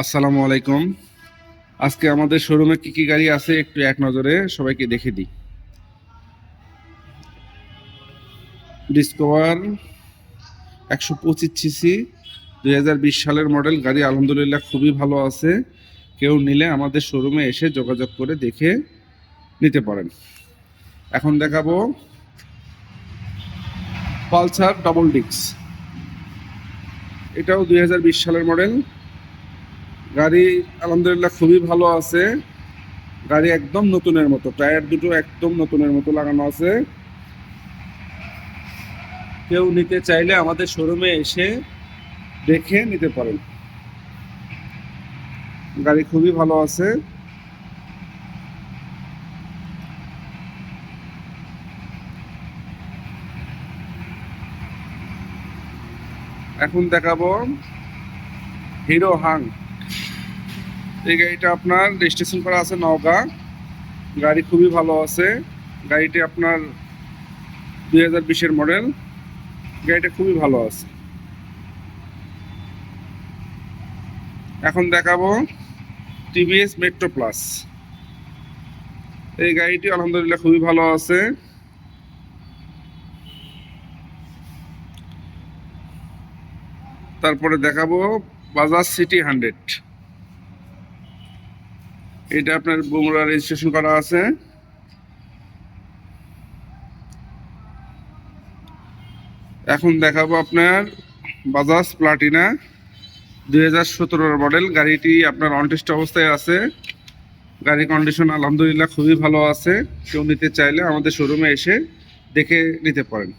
আসসালামু আলাইকুম। আজকে আমাদের শোরুমে কি কি গাড়ি আছে একটু এক নজরে সবাইকে দেখে দিই। ডিসকভার একশো পঁচিশ সিসি দুই হাজার বিশ সালের মডেল গাড়ি আলহামদুলিল্লাহ খুবই ভালো আছে। কেউ নিলে আমাদের শোরুমে এসে যোগাযোগ করে দেখে নিতে পারেন। এখন দেখাবো পালসার ডবল ডিক্স এটাও দুই হাজার বিশ সালের মডেল গাড়ি আলহামদুলিল্লাহ খুবই ভালো আছে। গাড়ি একদম নতুনের মতো, টায়ার দুটো একদম নতুনের মতো লাগানো আছে। কেউ নিতে চাইলে আমাদের শোরুমে এসে দেখে নিতে পারেন। গাড়ি খুবই ভালো আছে। এখন দেখাবো হিরো হাং। এই গাড়িটা আপনার রেজিস্ট্রেশন করা আছে নওগাঁ। গাড়ি খুবই ভালো আছে। গাড়িটি আপনার দুই হাজার বিশের মডেল গাড়িটা খুবই ভালো আছে। এখন দেখাবো টিভিএস মেট্রো প্লাস এই গাড়িটি আলহামদুলিল্লাহ খুবই ভালো আছে। তারপরে দেখাবো বাজাজ সিটি হান্ড্রেড এটা আপনার বুমরা রেজিস্ট্রেশন করা আছে। এখন দেখাবো আপনার বাজাজ প্লাটিনা দুই হাজার সতেরোর মডেল। গাড়িটি আপনার অনটেস্ট অবস্থায় আছে। গাড়ি কন্ডিশন আলহামদুলিল্লাহ খুবই ভালো আছে। কেউ নিতে চাইলে আমাদের শোরুমে এসে দেখে নিতে পারেন।